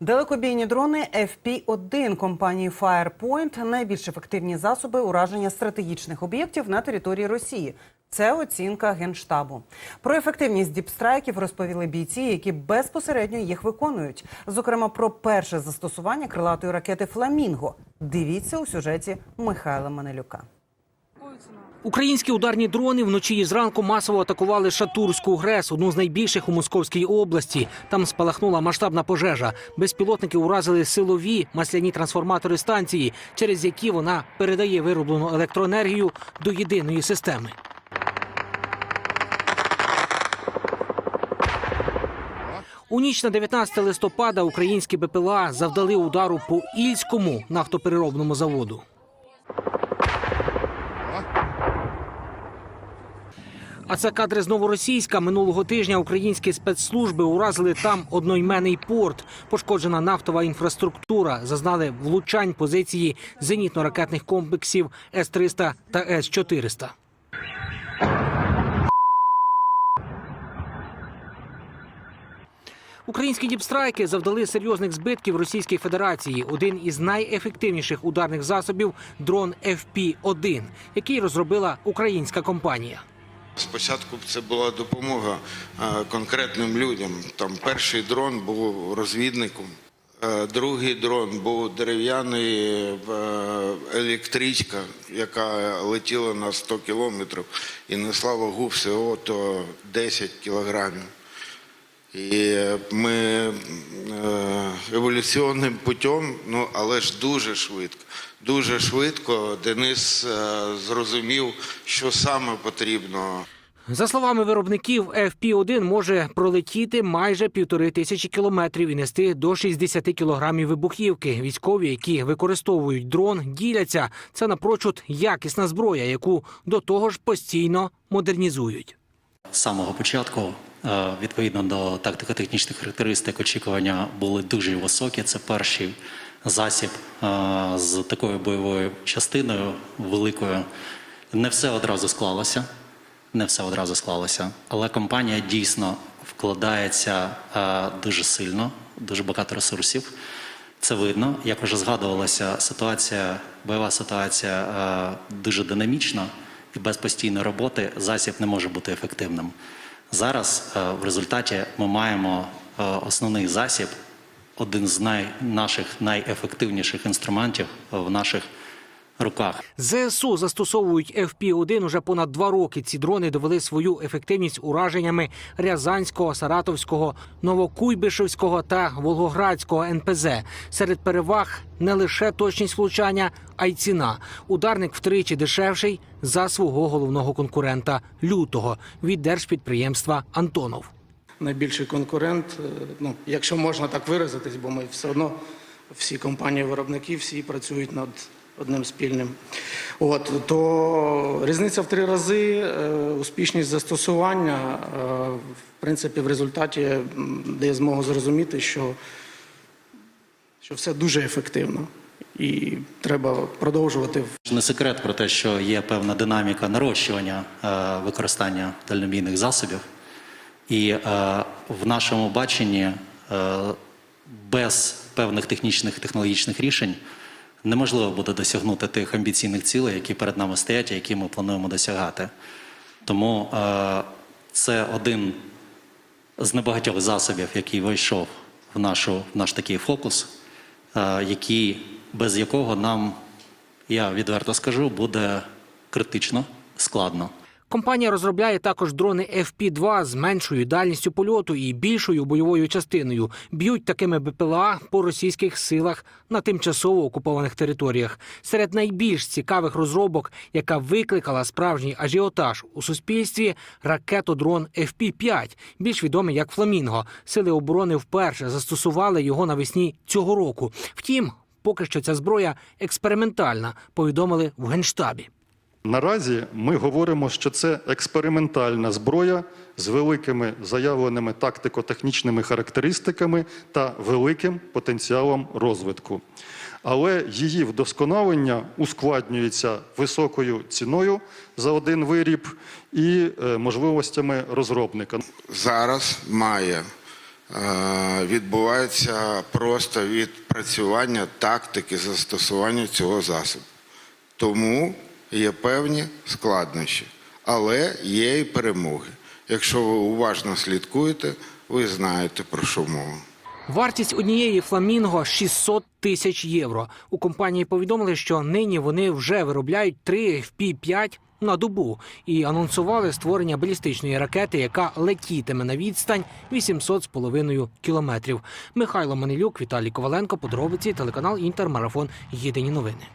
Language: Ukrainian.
Далекобійні дрони FP-1 компанії Firepoint – найбільш ефективні засоби ураження стратегічних об'єктів на території Росії. Це оцінка генштабу. Про ефективність діпстрайків розповіли бійці, які безпосередньо їх виконують. Зокрема, про перше застосування крилатої ракети Фламінго. Дивіться у сюжеті Михайла Манелюка. Українські ударні дрони вночі і зранку масово атакували Шатурську ГРЕС, одну з найбільших у Московській області. Там спалахнула масштабна пожежа. Безпілотники уразили силові масляні трансформатори станції, через які вона передає вироблену електроенергію до єдиної системи. У ніч на 19 листопада українські БПЛА завдали удару по Ільському нафтопереробному заводу. А це кадри з новоросійська. Минулого тижня українські спецслужби уразили там одноіменний порт. Пошкоджена нафтова інфраструктура. Зазнали влучань позиції зенітно-ракетних комплексів С-300 та С-400. Українські діпстрайки завдали серйозних збитків Російській Федерації. Один із найефективніших ударних засобів дрон FP-1, який розробила українська компанія. Спочатку це була допомога е, конкретним людям. Там перший дрон був розвідником, е, другий дрон був дерев'яний е, електричка, яка летіла на 100 кілометрів і несла вагу всього то 10 кілограмів. І ми еволюційним путем, ну але ж дуже швидко. Дуже швидко Денис е, зрозумів, що саме потрібно. За словами виробників, FP-1 може пролетіти майже півтори тисячі кілометрів і нести до 60 кілограмів вибухівки. Військові, які використовують дрон, діляться. Це напрочуд якісна зброя, яку до того ж постійно модернізують. З самого початку, відповідно до тактико-технічних характеристик, очікування були дуже високі. Це перший засіб е, з такою бойовою частиною великою. Не все одразу склалося. Не все одразу склалося, але компанія дійсно вкладається е, дуже сильно, дуже багато ресурсів. Це видно. Як вже згадувалося, ситуація, бойова ситуація е, дуже динамічна, і без постійної роботи засіб не може бути ефективним. Зараз е, в результаті ми маємо е, основний засіб, один з наших найефективніших інструментів в наших руках. ЗСУ застосовують FP-1 уже понад два роки. Ці дрони довели свою ефективність ураженнями Рязанського, Саратовського, Новокуйбишевського та Волгоградського НПЗ. Серед переваг не лише точність влучання, а й ціна. Ударник втричі дешевший за свого головного конкурента лютого від держпідприємства Антонов. найбільший конкурент, е, ну, якщо можна так виразитись, бо ми все одно всі компанії-виробники всі працюють над одним спільним. От, то різниця в три рази, е, успішність застосування, е, в принципі, в результаті дає змогу зрозуміти, що, що все дуже ефективно. І треба продовжувати Не секрет про те, що є певна динаміка нарощування е, використання дальнобійних засобів, і е, в нашому баченні е, без певних технічних технологічних рішень неможливо буде досягнути тих амбіційних цілей, які перед нами стоять, і які ми плануємо досягати. Тому е, це один з небагатьох засобів, який вийшов в, нашу, в наш такий фокус, е, який, без якого нам, я відверто скажу, буде критично складно. Компанія розробляє також дрони FP-2 з меншою дальністю польоту і більшою бойовою частиною. Б'ють такими БПЛА по російських силах на тимчасово окупованих територіях. Серед найбільш цікавих розробок, яка викликала справжній ажіотаж у суспільстві, ракетодрон FP-5, більш відомий як Фламінго. Сили оборони вперше застосували його навесні цього року. Втім, поки що ця зброя експериментальна, повідомили в генштабі. Наразі ми говоримо, що це експериментальна зброя з великими заявленими тактико-технічними характеристиками та великим потенціалом розвитку. Але її вдосконалення ускладнюється високою ціною за один виріб і е, можливостями розробника. Зараз має е, відбувається просто відпрацювання тактики застосування цього засобу. Тому є певні складнощі, але є і перемоги. Якщо ви уважно слідкуєте, ви знаєте про що мова. Вартість однієї фламінго 600 тисяч євро. У компанії повідомили, що нині вони вже виробляють 3 FP-5 на добу і анонсували створення балістичної ракети, яка летітиме на відстань 800 з половиною кілометрів. Михайло Манилюк, Віталій Коваленко, подробиці, телеканал Інтермарафон. Єдині новини.